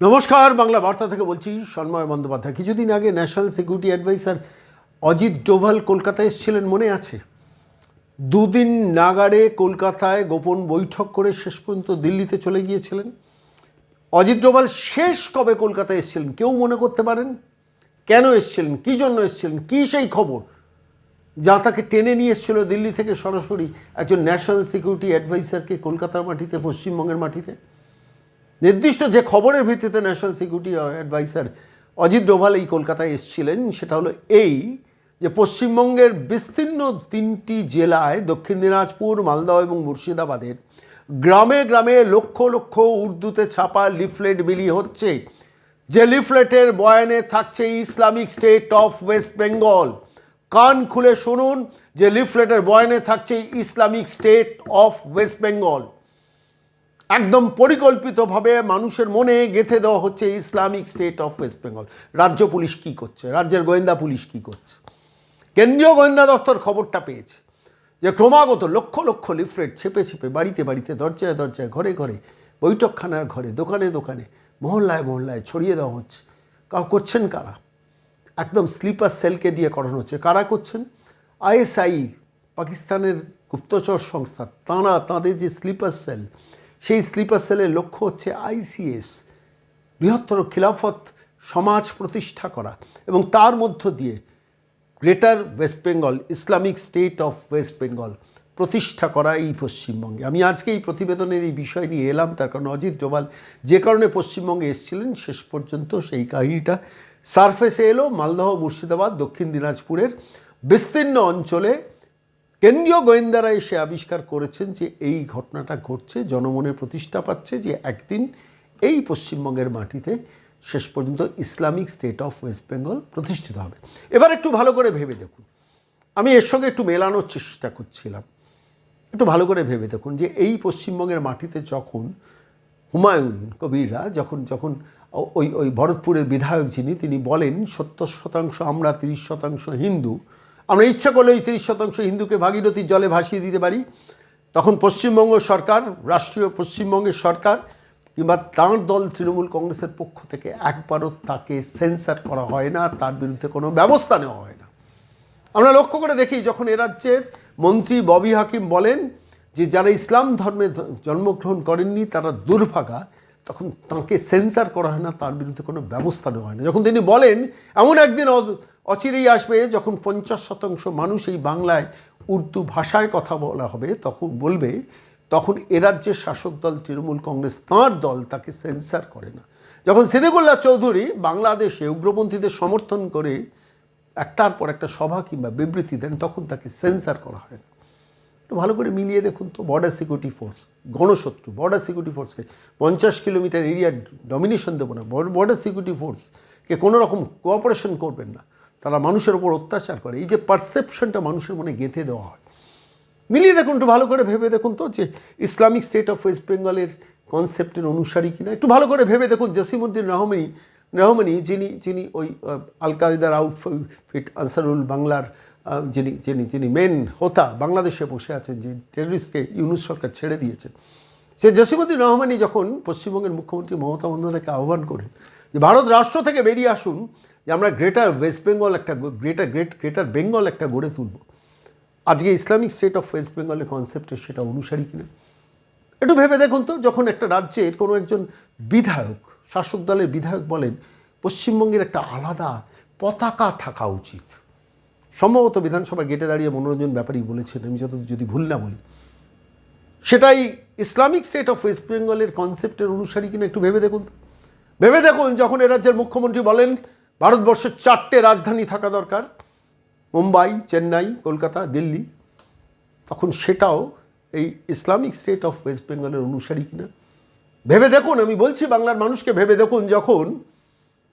নমস্কার, বাংলা বার্তা থেকে বলছি সন্ময় বন্দ্যোপাধ্যায়। কিছুদিন আগে national security advisor Ajit Doval কলকাতায় এসেছিলেন, মনে আছে? দুদিন নাগাড়ে কলকাতায় গোপন বৈঠক করে শেষ পর্যন্ত দিল্লিতে চলে গিয়েছিলেন। অজিত ডোভাল শেষ কবে কলকাতায় এসেছিলেন, কেউ মনে করতে পারেন? কেন এসেছিলেন? কী জন্য এসেছিলেন? কী সেই খবর? যা তাকে টেনে নিয়ে এসেছিল দিল্লি থেকে সরাসরি একজন ন্যাশনাল সিকিউরিটি অ্যাডভাইসারকে কলকাতার মাটিতে, পশ্চিমবঙ্গের মাটিতে। নির্দিষ্ট যে খবরের ভিত্তিতে national security advisor Ajit Doval এই কলকাতায় এসেছিলেন, সেটা হলো এই যে পশ্চিমবঙ্গের বিস্তীর্ণ তিনটি জেলায় দক্ষিণ দিনাজপুর, মালদহ এবং মুর্শিদাবাদের গ্রামে গ্রামে লক্ষ লক্ষ উর্দুতে ছাপা লিফলেট বিলি হচ্ছে। যে লিফলেটের বয়ানে থাকছে Islamic State of West Bengal. কান খুলে শুনুন, যে লিফলেটের বয়ানে থাকছে Islamic State of West Bengal. একদম পরিকল্পিতভাবে মানুষের মনে গেঁথে দেওয়া হচ্ছে Islamic State of West Bengal. রাজ্য পুলিশ কি করছে? রাজ্যের গোয়েন্দা পুলিশ কি করছে? কেন্দ্রীয় গোয়েন্দা দপ্তর খবরটা পেয়েছে যে ক্রমাগত লক্ষ লক্ষ লিফলেট ছেপে ছেপে বাড়িতে বাড়িতে, দরজায় দরজায়, ঘরে ঘরে, বৈঠকখানার ঘরে, দোকানে দোকানে, মহল্লায় মহল্লায় ছড়িয়ে দেওয়া হচ্ছে। কাউ করছেন কারা? একদম স্লিপার সেলকে দিয়ে করানো হচ্ছে। কারা করছেন? আইএসআই, পাকিস্তানের গুপ্তচর সংস্থা, তাঁরা, তাঁদের যে স্লিপার সেল সেই স্লিপার সেলের লক্ষ্য হচ্ছে আইসিএস বৃহত্তর খিলাফত সমাজ প্রতিষ্ঠা করা এবং তার মধ্য দিয়ে greater West Bengal, Islamic State of West Bengal প্রতিষ্ঠা করা এই পশ্চিমবঙ্গে। আমি আজকে এই প্রতিবেদনের এই বিষয় নিয়ে এলাম, তার কারণ অজিত ডোভাল যে কারণে পশ্চিমবঙ্গে এসেছিলেন, শেষ পর্যন্ত সেই কাহিনীটা সারফেসে এলো। মালদহ মুর্শিদাবাদ, দক্ষিণ দিনাজপুরের বিস্তীর্ণ অঞ্চলে কেন্দ্রীয় গোয়েন্দারা এসে আবিষ্কার করেছেন যে এই ঘটনাটা ঘটছে, জনমনে প্রতিষ্ঠা পাচ্ছে যে একদিন এই পশ্চিমবঙ্গের মাটিতে শেষ পর্যন্ত Islamic State of West Bengal প্রতিষ্ঠিত হবে। এবার একটু ভালো করে ভেবে দেখুন। আমি এর সঙ্গে একটু মেলানোর চেষ্টা করছিলাম। একটু ভালো করে ভেবে দেখুন যে এই পশ্চিমবঙ্গের মাটিতে যখন হুমায়ুন কবিররা, যখন যখন ওই ওই ভরতপুরের বিধায়ক যিনি, তিনি বলেন, সত্তর শতাংশ আমরা, তিরিশ শতাংশ হিন্দু আমরা ইচ্ছা করলে ওই তিরিশ শতাংশ হিন্দুকে ভাগীরথীর জলে ভাসিয়ে দিতে পারি। তখন পশ্চিমবঙ্গ সরকার, রাষ্ট্রীয় পশ্চিমবঙ্গের সরকার কিংবা তাঁর দল তৃণমূল কংগ্রেসের পক্ষ থেকে একবারও তাকে সেন্সার করা হয় না, তার বিরুদ্ধে কোনো ব্যবস্থা নেওয়া হয় না। আমরা লক্ষ্য করে দেখি যখন এ রাজ্যের মন্ত্রী ববি হাকিম বলেন যে যারা ইসলাম ধর্মে জন্মগ্রহণ করেননি, তারা দুর্ভাগা, তখন তাকে সেন্সার করা হয় না, তার বিরুদ্ধে কোনো ব্যবস্থা নেওয়া হয় না। যখন তিনি বলেন, এমন একদিন অচিরেই আসবে যখন পঞ্চাশ শতাংশ মানুষ এই বাংলায় উর্দু ভাষায় কথা বলা হবে, তখন বলবে, তখন এ রাজ্যের শাসক দল তৃণমূল কংগ্রেস, তাঁর দল তাকে সেন্সার করে না। যখন সিদ্দিকুল্লাহ চৌধুরী বাংলাদেশে উগ্রপন্থীদের সমর্থন করে একটার পর একটা সভা কিংবা বিবৃতি দেন, তখন তাকে সেন্সার করা হয় না। একটু ভালো করে মিলিয়ে দেখুন তো বর্ডার সিকিউরিটি ফোর্স গণশত্রু বর্ডার সিকিউরিটি ফোর্সকে পঞ্চাশ কিলোমিটার এরিয়ার ডমিনেশন দেবো না বর্ডার সিকিউরিটি ফোর্সকে কোনো রকম কোঅপারেশন করবেন না। তারা মানুষের ওপর অত্যাচার করে। এই যে পারসেপশনটা মানুষের মনে গেঁথে দেওয়া হয়। মিলিয়ে দেখুন, একটু ভালো করে ভেবে দেখুন তো যে ইসলামিক স্টেট অফ ওয়েস্ট বেঙ্গলের কনসেপ্টের অনুসারী কিনা। একটু ভালো করে ভেবে দেখুন জসিমুদ্দিন রহমানি রহমানি যিনি যিনি ওই আল কায়দার আউটফিট আনসারুল বাংলার যিনি যিনি যিনি মেন হোতা বাংলাদেশে বসে আছেন যে টেররিস্টকে ইউনুস সরকার ছেড়ে দিয়েছেন সে জসিমুদ্দিন রহমানি যখন পশ্চিমবঙ্গের মুখ্যমন্ত্রী মমতা বন্দ্যোপাধ্যায়কে আহ্বান করেন যে, ভারত রাষ্ট্র থেকে বেরিয়ে আসুন যে আমরা গ্রেটার ওয়েস্ট বেঙ্গল একটা গ্রেটার গ্রেট গ্রেটার বেঙ্গল একটা গড়ে তুলব। আজকে ইসলামিক স্টেট অফ ওয়েস্ট বেঙ্গলের কনসেপ্টের সেটা অনুসারী কিনা? একটু ভেবে দেখুন তো, যখন একটা রাজ্যের কোনো একজন বিধায়ক, শাসক দলের বিধায়ক বলেন, পশ্চিমবঙ্গের একটা আলাদা পতাকা থাকা উচিত। সম্ভবত বিধানসভার গেটে দাঁড়িয়ে মনোরঞ্জন ব্যাপারী বলেছেন, আমি যত যদি ভুল না বলি। সেটাই ইসলামিক স্টেট অফ ওয়েস্ট বেঙ্গলের কনসেপ্টের অনুসারী কিনা একটু ভেবে দেখুন তো। ভেবে দেখুন, যখন এ রাজ্যের মুখ্যমন্ত্রী বলেন ভারতবর্ষের চারটে রাজধানী থাকা দরকার। মুম্বাই, চেন্নাই, কলকাতা, দিল্লি। তখন সেটাও এই ইসলামিক স্টেট অফ ওয়েস্ট বেঙ্গলের অনুসারী কিনা। ভেবে দেখুন, আমি বলছি বাংলার মানুষকে ভেবে দেখুন যখন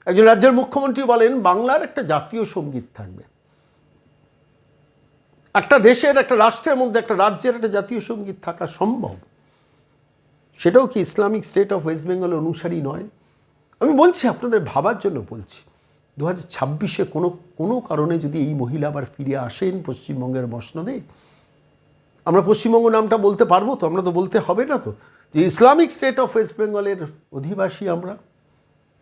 একজন রাজ্যের মুখ্যমন্ত্রী বলেন, বাংলার একটা জাতীয় সংগীত থাকবে। একটা দেশের, একটা রাষ্ট্রের মধ্যে, একটা রাজ্যের একটা জাতীয় সংগীত থাকা সম্ভব। সেটাও কি ইসলামিক স্টেট অফ ওয়েস্ট বেঙ্গলের অনুসারী নয়? আমি বলছি, আপনাদের ভাবার জন্য বলছি। দু হাজার ছাব্বিশে কোনো কোনো কারণে যদি এই মহিলা আবার ফিরে আসেন পশ্চিমবঙ্গের মসনদে, আমরা পশ্চিমবঙ্গ নামটা বলতে পারব তো, আমরা তো বলতে হবে না তো, যে ইসলামিক স্টেট অফ ওয়েস্ট বেঙ্গলের অধিবাসী আমরা।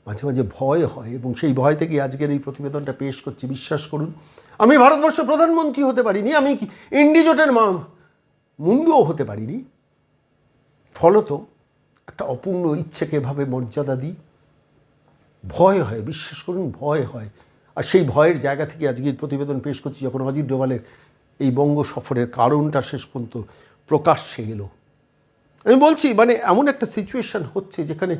মাঝে মাঝে ভয় হয় এবং সেই ভয় থেকে আজকের এই প্রতিবেদনটা পেশ করছি, বিশ্বাস করুন। আমি ভারতবর্ষ প্রধানমন্ত্রী হতে পারিনি, আমি ইন্ডিজোটের মা, মুন্ডুও হতে পারিনি। ফলত একটা অপূর্ণ ইচ্ছেকে এভাবে মর্যাদা দিই। ভয় হয় বিশ্বাস করুন ভয় হয়। আর সেই ভয়ের জায়গা থেকে আজকের প্রতিবেদন পেশ করছি যখন অজিত ডোভালের এই বঙ্গ সফরের কারণটা শেষ পর্যন্ত প্রকাশ্যে এলো। আমি বলছি মানে এমন একটা সিচুয়েশন হচ্ছে যেখানে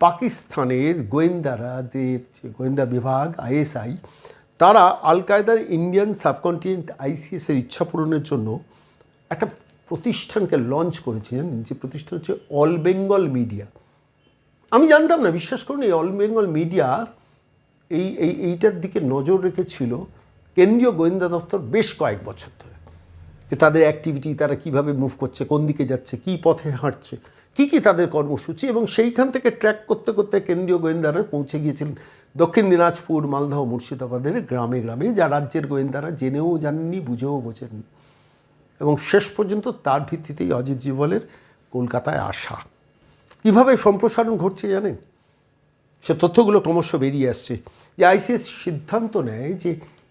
পাকিস্তানের গোয়েন্দারাদের যে গোয়েন্দা বিভাগ, আইএসআই, তারা আল কায়দার ইন্ডিয়ান সাবকন্টিনেন্ট আইসিএসের ইচ্ছা পূরণের জন্য একটা প্রতিষ্ঠানকে লঞ্চ করেছে জানেন যে প্রতিষ্ঠান হচ্ছে অল বেঙ্গল মিডিয়া আমি জানতাম না, বিশ্বাস করুন, এই অল বেঙ্গল মিডিয়া এই এই, এইটার দিকে নজর রেখেছিল কেন্দ্রীয় গোয়েন্দা দপ্তর বেশ কয়েক বছর ধরে। যে তাদের অ্যাক্টিভিটি তারা কীভাবে মুভ করছে, কোন দিকে যাচ্ছে, কি পথে হাঁটছে, কি কি তাদের কর্মসূচি এবং সেইখান থেকে ট্র্যাক করতে করতে কেন্দ্রীয় গোয়েন্দারা পৌঁছে গিয়েছিলেন দক্ষিণ দিনাজপুর, মালদহ, মুর্শিদাবাদের গ্রামে গ্রামে, যা রাজ্যের গোয়েন্দারা জেনেও জানেননি, বুঝেও বোঝেননি। এবং শেষ পর্যন্ত তার ভিত্তিতেই অজিত জীবলের কলকাতায় আসা। কীভাবে সম্প্রসারণ ঘটছে জানেন? সে তথ্যগুলো ক্রমশ বেরিয়ে আসছে। যে আইসিএস সিদ্ধান্ত নেয় যে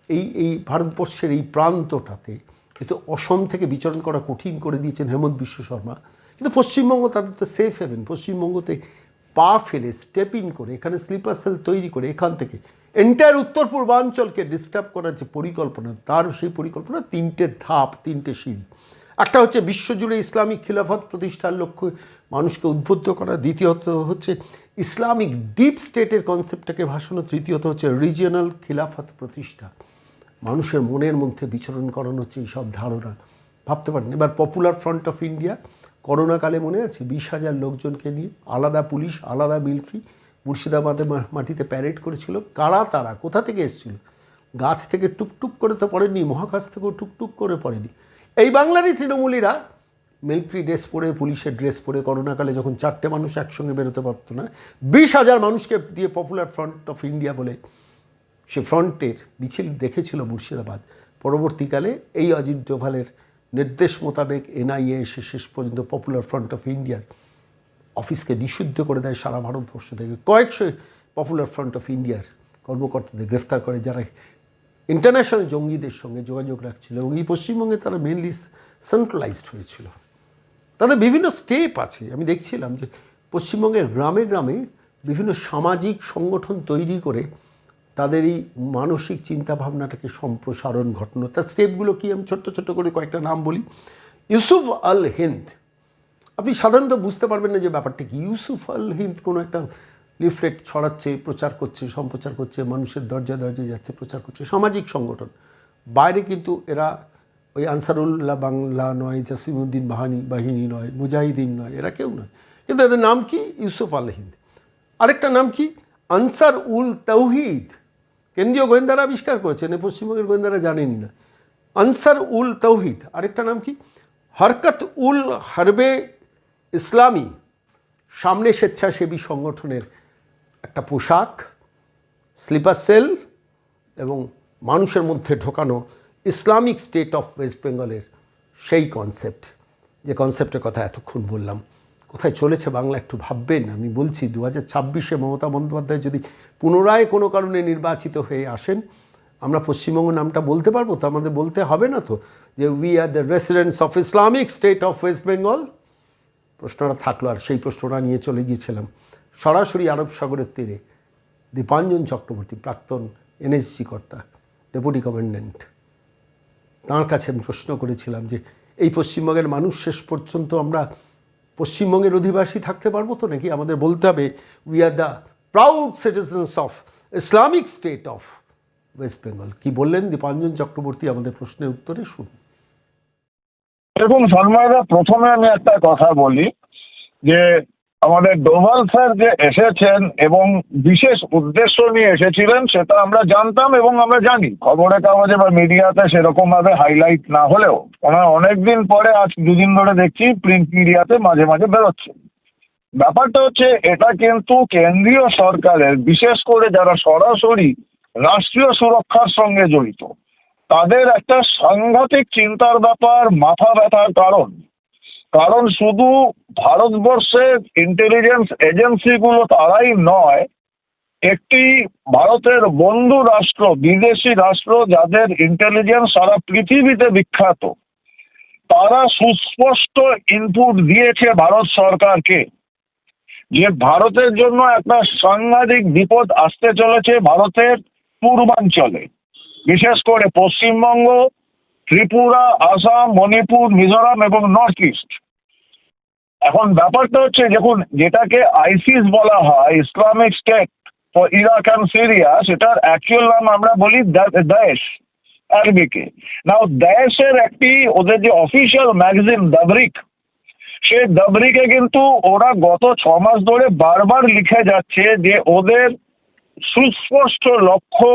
এই এই ভারতবর্ষের এই প্রান্তটাতে কিন্তু অসম থেকে বিচরণ করা কঠিন করে দিয়েছেন হেমন্ত বিশ্ব শর্মা। কিন্তু পশ্চিমবঙ্গ তাদের তো সেফ হেভেন পশ্চিমবঙ্গতে পা ফেলে স্টেপ করে, এখানে স্লিপার সেল তৈরি করে, এখান থেকে এন্টায়ার উত্তর পূর্বাঞ্চলকে ডিস্টার্ব করার যে পরিকল্পনা, তার সেই পরিকল্পনা তিনটে ধাপ, তিনটে সিঁড়ি একটা হচ্ছে বিশ্বজুড়ে ইসলামিক খিলাফত প্রতিষ্ঠার লক্ষ্যে মানুষকে উদ্বুদ্ধ করা। দ্বিতীয়ত হচ্ছে ইসলামিক ডিপ স্টেটের কনসেপ্টটাকে ভাসানো। তৃতীয়ত হচ্ছে রিজিয়নাল খিলাফত প্রতিষ্ঠা। মানুষের মনের মধ্যে বিচরণ করানো হচ্ছে এইসব ধারণা। ভাবতে পারেন, এবার পপুলার ফ্রন্ট অফ ইন্ডিয়া, করোনাকালে মনে আছে বিশ হাজার লোকজনকে নিয়ে আলাদা পুলিশ, আলাদা মিলিটারি মুর্শিদাবাদে মা- মাটিতে প্যারেড করেছিল। কারা তারা? কোথা থেকে এসেছিল? গাছ থেকে টুকটুক করে তো পড়েনি মহাকাশ থেকেও টুকটুক করে পড়েনি। এই বাংলারই তৃণমূলীরা মিলিটারি ড্রেস পরে পুলিশের ড্রেস পরে, করোনাকালে যখন চারটে মানুষ একসঙ্গে বেরোতে পারতো না, বিশ হাজার মানুষকে দিয়ে পপুলার ফ্রন্ট অফ ইন্ডিয়া বলে সে ফ্রন্টের মিছিল দেখেছিল মুর্শিদাবাদ। পরবর্তীকালে এই অজিত ডোভালের নির্দেশ মোতাবেক এনআইএ এসে শেষ পর্যন্ত পপুলার ফ্রন্ট অফ ইন্ডিয়ার অফিসকে নিষিদ্ধ করে দেয় সারা ভারতবর্ষ থেকে। কয়েকশো পপুলার ফ্রন্ট অফ ইন্ডিয়ার কর্মকর্তাদের গ্রেফতার করে, যারা ইন্টারন্যাশনাল জঙ্গিদের সঙ্গে যোগাযোগ রাখছিল এবং এই পশ্চিমবঙ্গে তারা মেনলি সেন্ট্রালাইজড হয়েছিল। তাদের বিভিন্ন স্টেপ আছে। আমি দেখছিলাম যে পশ্চিমবঙ্গের গ্রামে গ্রামে বিভিন্ন সামাজিক সংগঠন তৈরি করে তাদের এই মানসিক চিন্তাভাবনাটাকে সম্প্রসারণ ঘটানো। তার স্টেপগুলো কি? আমি ছোট্ট ছোট্ট করে কয়েকটা নাম বলি। ইউসুফ আল হিন্দ। আপনি সাধারণত বুঝতে পারবেন না যে ব্যাপারটা কি। ইউসুফ আল হিন্দ কোনো একটা লিফলেট ছড়াচ্ছে, প্রচার করছে, সম্প্রচার করছে, মানুষের দরজা দরজায় যাচ্ছে, প্রচার করছে। সামাজিক সংগঠন। বাইরে কিন্তু এরা ওই আনসারুল্লাহ বাংলা নয় জাসিমুদ্দিন বাহানি, বাহিনী নয়, মুজাহিদিন নয়, এরা কেউ নয়। কিন্তু এদের নাম কি? ইউসুফ আল হিন্দ। আরেকটা নাম কি? আনসার উল তৌহিদ কেন্দ্রীয় গোয়েন্দারা আবিষ্কার করেছেন পশ্চিমবঙ্গের গোয়েন্দারা জানেনই না। আনসার উল তৌহিদ আরেকটা নাম কি? হরকত উল হারবে ইসলামী। সামনে স্বেচ্ছাসেবী সংগঠনের একটা পোশাক, স্লিপার সেল এবং মানুষের মধ্যে ঢোকানো ইসলামিক স্টেট অফ ওয়েস্ট বেঙ্গলের সেই কনসেপ্ট। যে কনসেপ্টের কথা এতক্ষণ বললাম। কোথায় চলেছে বাংলা একটু ভাববেন? আমি বলছি দু হাজার ছাব্বিশে মমতা বন্দ্যোপাধ্যায় যদি পুনরায় কোনো কারণে নির্বাচিত হয়ে আসেন, আমরা পশ্চিমবঙ্গ নামটা বলতে পারব? তো আমাদের বলতে হবে না তো? যে we are the residents of Islamic State of West Bengal প্রশ্নটা থাকল আর সেই প্রশ্নটা নিয়ে চলে গিয়েছিলাম। সরাসরি আরব সাগরের তীরে দীপাঞ্জন চক্রবর্তী, প্রাক্তন এনএসজি কর্তা, ডেপুটি কমান্ড্যান্ট তাঁর কাছে আমি প্রশ্ন করেছিলাম যে, এই পশ্চিমবঙ্গের মানুষ শেষ পর্যন্ত আমরা পশ্চিমবঙ্গের অধিবাসী থাকতে পারব তো নাকি? আমাদের বলতে হবে we are the proud citizens of Islamic State of West Bengal কি বললেন দীপাঞ্জন চক্রবর্তী আমাদের প্রশ্নের উত্তরে? শুনুন। দেখুন সন্ময়দা প্রথমে আমি একটা কথা বলি যে আমাদের ডোভাল স্যার যে এসেছেন এবং বিশেষ উদ্দেশ্য নিয়ে এসেছিলেন, সেটা আমরা জানতাম এবং আমরা জানি। খবরের কাগজে বা মিডিয়াতে সেরকম ভাবে হাইলাইট না হলেও ওনার অনেকদিন পরে আজ দুদিন ধরে দেখছি প্রিন্ট মিডিয়াতে মাঝে মাঝে বেরোচ্ছে। ব্যাপারটা হচ্ছে, এটা কিন্তু কেন্দ্রীয় সরকারের, বিশেষ করে যারা সরাসরি রাষ্ট্রীয় সুরক্ষার সঙ্গে জড়িত, তাদের একটা সাংঘাতিক চিন্তার ব্যাপার, মাথা ব্যথার কারণ। কারণ শুধু ভারতবর্ষের ইন্টেলিজেন্স এজেন্সিগুলো তারাই নয়, একটি ভারতের বন্ধু রাষ্ট্র, বিদেশি রাষ্ট্র যাদের ইন্টেলিজেন্স সারা পৃথিবীতে বিখ্যাত, তারা সুস্পষ্ট ইনপুট দিয়েছে ভারত সরকারকে যে ভারতের জন্য একটা সাংঘাতিক বিপদ আসতে চলেছে ভারতের পূর্বাঞ্চলে। বিশেষ করে পশ্চিমবঙ্গ, ত্রিপুরা, আসাম, মণিপুর, মিজোরাম এবং নর্থ ইস্ট এখন ব্যাপারটা হচ্ছে, দেখুন, যেটাকে আইসিস বলা হয়, Islamic State for Iraq and Syria, সেটার অ্যাকচুয়াল নাম আমরা বলি দায়েশ আরবিকে নাও দায়েশের একটি, ওদের যে অফিসিয়াল ম্যাগাজিন দাবরিক, সে দাবরিকে কিন্তু ওরা গত ছ মাস ধরে বারবার লিখে যাচ্ছে যে ওদের সুস্পষ্ট লক্ষ্য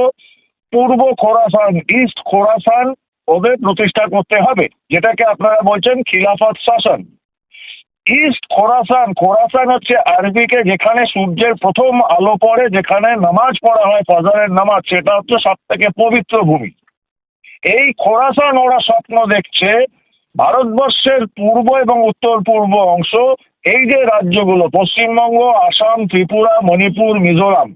পূর্ব খোরাসান ইস্ট খোরাসান ওদের প্রতিষ্ঠা করতে হবে, যেটাকে আপনারা বলছেন খিলাফত শাসন। ইস্ট খোরাসান খোরাসান হচ্ছে আরবিকে যেখানে সূর্যের প্রথম আলো পড়ে, যেখানে নামাজ পড়া হয়, ফজরের নামাজ। সেটা হচ্ছে সব থেকে পবিত্র ভূমি। এই খোরাসান ওরা স্বপ্ন দেখছে, ভারতবর্ষের পূর্ব এবং উত্তর পূর্ব অংশ, এই যে রাজ্যগুলো, পশ্চিমবঙ্গ, আসাম, ত্রিপুরা, মণিপুর, মিজোরাম,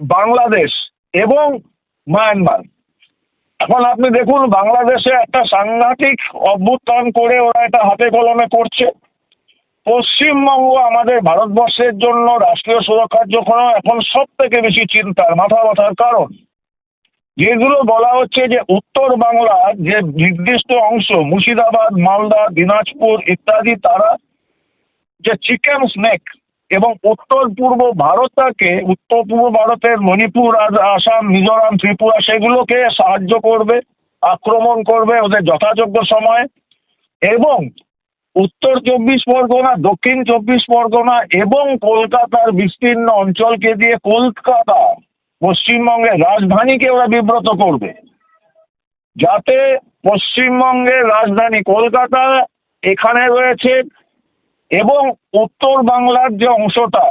বাংলাদেশ এবং মায়ানমার। এখন আপনি দেখুন, বাংলাদেশে একটা সাংঘাতিক অভ্যুত্থান করে ওরা এটা হাতে কলমে করছে। পশ্চিমবঙ্গ আমাদের ভারতবর্ষের জন্য রাষ্ট্রীয় সুরক্ষার জন্য এখন সব থেকে বেশি চিন্তার মাথা ব্যথার কারণ। যেগুলো বলা হচ্ছে যে উত্তর বাংলার যে নির্দিষ্ট অংশ, মুর্শিদাবাদ, মালদা, দিনাজপুর ইত্যাদি, তারা যে চিকেন স্নেক এবং উত্তর পূর্ব ভারতটাকে, উত্তর পূর্ব ভারতের মণিপুর আর আসাম, মিজোরাম, ত্রিপুরা, সেগুলোকে সাহায্য করবে, আক্রমণ করবে ওদের যথাযোগ্য সময় এবং উত্তর চব্বিশ পরগনা, দক্ষিণ চব্বিশ পরগনা এবং কলকাতার বিস্তীর্ণ অঞ্চলকে দিয়ে কলকাতা পশ্চিমবঙ্গের রাজধানীকে ওরা বিব্রত করবে। যাতে পশ্চিমবঙ্গের রাজধানী কলকাতা এখানে রয়েছে এবং উত্তর বাংলার যে অংশটা,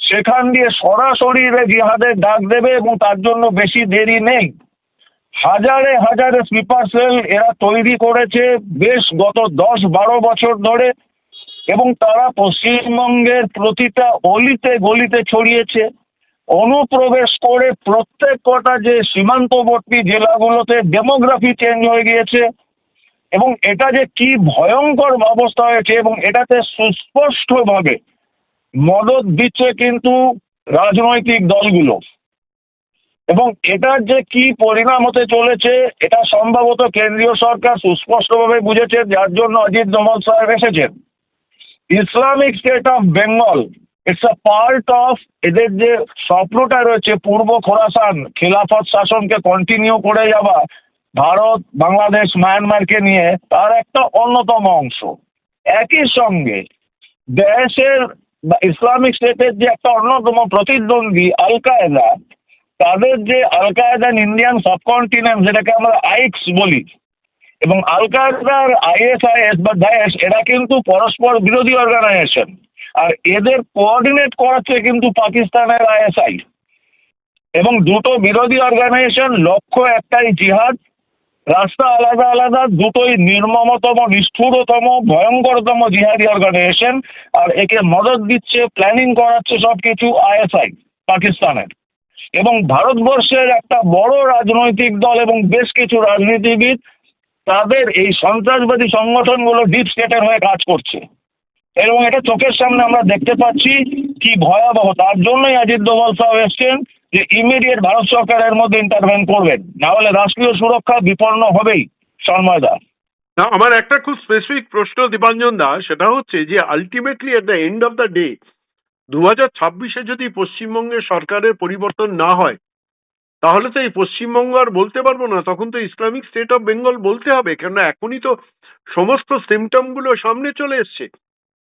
সেখান দিয়ে সরাসরি জিহাদের ডাক দেবে এবং তার জন্য বেশি দেরি নেই। হাজারে হাজারে স্লিপার সেল এরা তৈরি করেছে বেশ গত দশ বারো বছর ধরে এবং তারা পশ্চিমবঙ্গের প্রতিটা অলিতে গলিতে ছড়িয়েছে। অনুপ্রবেশ করে প্রত্যেক কটা যে সীমান্তবর্তী জেলাগুলোতে ডেমোগ্রাফি চেঞ্জ হয়ে গিয়েছে এবং এটা যে কি ভয়ঙ্কর অবস্থা হয়েছে এবং এটাতে সুস্পষ্টভাবে মদত দিচ্ছে কিন্তু রাজনৈতিক দলগুলো। এবং এটার যে কি পরিণাম হতে চলেছে, এটা সম্ভবত কেন্দ্রীয় সরকার সুস্পষ্টভাবে বুঝেছে, যার জন্য অজিত দোমল সাহেব এসেছেন। Islamic State of Bengal it's a part of এদের যে স্বপ্নটা রয়েছে, পূর্ব খোরাসান খিলাফত শাসনকে কন্টিনিউ করে যাওয়া, ভারত, বাংলাদেশ, মায়ানমারকে নিয়ে, তার একটা অন্যতম অংশ। একই সঙ্গে, দেশের ইসলামিক স্টেটের যে একটা অন্যতম প্রতিদ্বন্দ্বী আল কায়দা তাদের যে আল কায়দা ইন্ডিয়ান সাবকন্টিনেন্ট যেটাকে আমরা আইক্স বলি, এবং আল কায়দার আইএসআইএস বা দায়েশ, এরা কিন্তু পরস্পর বিরোধী অর্গানাইজেশন আর এদের কোঅর্ডিনেট করাচ্ছে কিন্তু পাকিস্তানের আইএসআই। এবং দুটো বিরোধী অর্গানাইজেশন লক্ষ্য একটাই জিহাদ, রাস্তা আলাদা আলাদা, দুটোই নির্মমতম, নিষ্ঠুরতম, ভয়ঙ্করতম জিহাদি অর্গানাইজেশন আর একে মদত দিচ্ছে প্ল্যানিং করাচ্ছে সব কিছু আইএসআই, পাকিস্তানের। এবং ভারতবর্ষের একটা বড় রাজনৈতিক দল এবং বেশ কিছু রাজনীতিবিদ, তাদের এই সন্ত্রাসবাদী সংগঠনগুলো ডিপ স্টেটের হয়ে কাজ করছে। এবং এটা চোখের সামনে আমরা দেখতে পাচ্ছি কি ভয়াবহ। তার জন্যই অজিত দোভাল সাহেব এসছেন যে ইমিডিয়েট ভারত সরকারের মধ্যে ইন্টারভেন করবেন। না হলে রাষ্ট্রীয় সুরক্ষা বিপন্ন হবেই। শর্মাদা না, আমার একটা খুব স্পেসিফিক প্রশ্ন দীপাঞ্জন দা, সেটা হচ্ছে যে ultimately at the end of the day দু ছাব্বিশে যদি পশ্চিমবঙ্গে সরকারের পরিবর্তন না হয়, তাহলে তো এই পশ্চিমবঙ্গ আর বলতে পারব না, তখন তো ইসলামিক স্টেট অফ বেঙ্গল বলতে হবে, কেননা এখনই তো সমস্ত সিমটমগুলো সামনে চলে এসছে।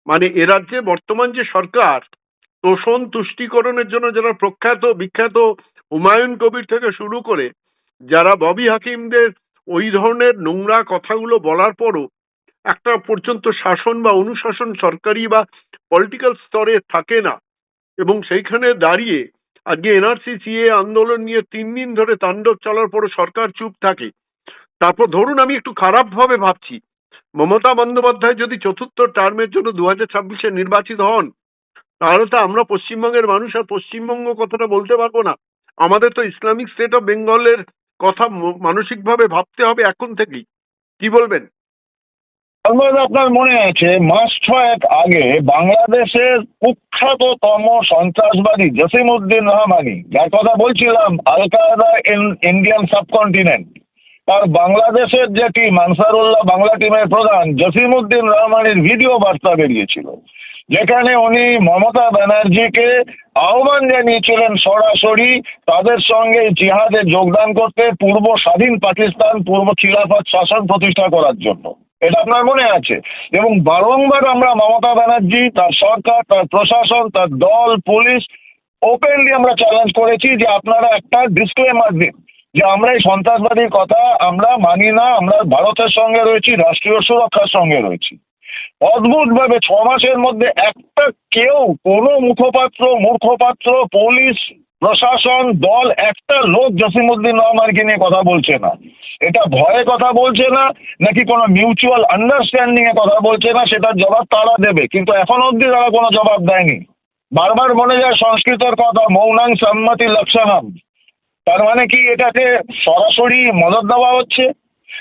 মানে এ রাজ্যে বর্তমান যে সরকার, তোষণ তুষ্টিকরণের জন্য যারা প্রখ্যাত, বিখ্যাত হুমায়ুন কবির থেকে শুরু করে, যারা ববি হাকিমদের ওই ধরনের নোংরা কথাগুলো বলার পরও একটা পর্যন্ত শাসন বা অনুশাসন সরকারি বা পলিটিক্যাল স্তরে থাকে না। এবং সেইখানে দাঁড়িয়ে আজকে এনআরসি সিএ আন্দোলন নিয়ে তিন দিন ধরে তাণ্ডব চলার পরও সরকার চুপ থাকে। তারপর ধরুন আমি একটু খারাপ ভাবে ভাবছি। মমতা বন্দ্যোপাধ্যায় যদি চতুর্থ টার্মের জন্য দু হাজার ছাব্বিশে নির্বাচিত হন, তাহলে তো আমরা পশ্চিমবঙ্গের মানুষ আর পশ্চিমবঙ্গ কথাটা বলতে পারব না। আমাদের তো ইসলামিক স্টেট অফ বেঙ্গলের কথা মানসিকভাবে ভাবতে হবে এখন থেকেই। কি বলবেন? আপনার মনে আছে, মাস ছয়েক আগে বাংলাদেশের কুখ্যাততম সন্ত্রাসবাদী জসিম উদ্দিন রহমানি, যার কথা বলছিলাম আল কায়দা ইন, ইন্ডিয়ান সাবকন্টিনেন্ট, তার বাংলাদেশের যে টিম, আনসারুল্লাহ বাংলা টিমের প্রধান জসিম উদ্দিন রহমানির ভিডিও বার্তা বেরিয়েছিল, যেখানে উনি মমতা ব্যানার্জিকে আহ্বান জানিয়েছিলেন সরাসরি তাদের সঙ্গে জিহাদে যোগদান করতে পূর্ব স্বাধীন পাকিস্তান, পূর্ব খিলাফত শাসন প্রতিষ্ঠা করার জন্য। এটা আপনার মনে আছে? এবং বারংবার আমরা মমতা ব্যানার্জি, তার সরকার, তার প্রশাসন, তার দল, পুলিশ ওপেনলি আমরা চ্যালেঞ্জ করেছি যে আপনারা একটা ডিসক্লেমার দিন যে আমরা এই সন্ত্রাসবাদীর কথা আমরা মানি না, আমরা ভারতের সঙ্গে রয়েছি, রাষ্ট্রীয় সুরক্ষার সঙ্গে রয়েছি। অদ্ভুত ভাবে ছ মাসের মধ্যে একটা কেউ, কোনো মুখপাত্র, মূর্খপাত্র, পুলিশ প্রশাসন, দল, একটা লোক জসিমুদ্দিন রহমানকে নিয়ে কথা বলছে না। এটা ভয়ে কথা বলছে না, নাকি কোনো মিউচুয়াল আন্ডারস্ট্যান্ডিং এ কথা বলছে না, সেটার জবাব তারা দেবে। কিন্তু এখন অবধি তারা কোনো জবাব দেয়নি। বারবার মনে যায় সংস্কৃতর কথা, মৌনাং সম্মতি লক্ষণম। তার মানে কি এটাকে সরাসরি মদত দেওয়া হচ্ছে?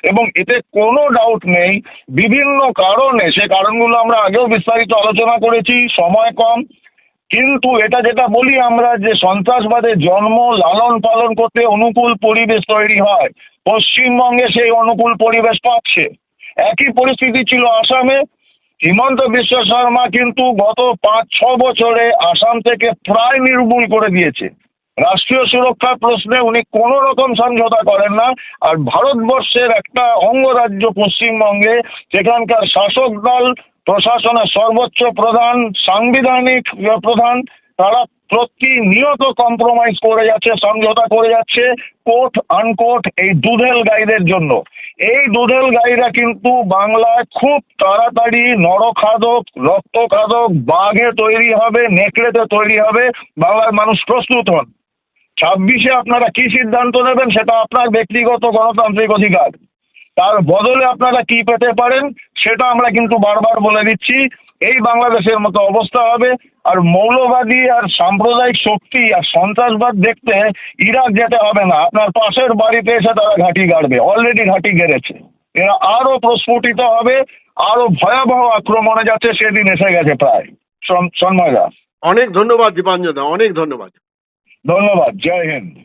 এবং এতে কোনো ডাউট নেই। বিভিন্ন কারণে, সে কারণগুলো আমরা আগেও বিস্তারিত আলোচনা করেছি, সময় কম। কিন্তু এটা যেটা বলি আমরা যে সন্ত্রাসবাদের জন্ম, লালন পালন করতে অনুকূল পরিবেশ তৈরি হয়। পশ্চিমবঙ্গে সেই অনুকূল পরিবেশ পাচ্ছে। একই পরিস্থিতি ছিল আসামে। হিমন্ত বিশ্ব শর্মা কিন্তু গত পাঁচ, ছ বছরে আসাম থেকে প্রায় নির্মূল করে দিয়েছে। রাষ্ট্রীয় সুরক্ষার প্রশ্নে উনি কোনো রকম সমঝোতা করেন না। আর ভারতবর্ষের একটা অঙ্গরাজ্য পশ্চিমবঙ্গে, সেখানকার শাসক দল প্রশাসনের সর্বোচ্চ প্রধান, সাংবিধানিক প্রধান, তারা প্রতিনিয়ত কম্প্রোমাইজ করে যাচ্ছে, সমঝোতা করে যাচ্ছে কোর্ট আনকোর্ট এই দুধেল গাইদের জন্য। এই দুধেল গাইরা কিন্তু বাংলায় খুব তাড়াতাড়ি নরখাদক, রক্তখাদক বাঘে তৈরি হবে, নেকড়েতে তৈরি হবে, বাংলার মানুষ প্রস্তুত হন। ছাব্বিশে আপনারা কি সিদ্ধান্ত নেবেন সেটা আপনার ব্যক্তিগত গণতান্ত্রিক অধিকার। তার বদলে আপনারা কি পেতে পারেন সেটা আমরা কিন্তু বারবার বলে দিচ্ছি। এই বাংলাদেশের মতো অবস্থা হবে আর মৌলবাদী আর সাম্প্রদায়িক শক্তি আর সন্ত্রাসবাদ দেখতে ইরাক যেতে হবে না। আপনার পাশের বাড়িতে এসে তারা ঘাঁটি গাড়বে অলরেডি ঘাঁটি গেড়েছে। এরা আরও প্রস্ফুটিত হবে আরও ভয়াবহ আক্রমণে যাচ্ছে সেদিন এসে গেছে প্রায়। সন্ময় দাস। অনেক ধন্যবাদ দীপাঞ্জনদা অনেক ধন্যবাদ। ধন্যবাদ জয় হিন্দ।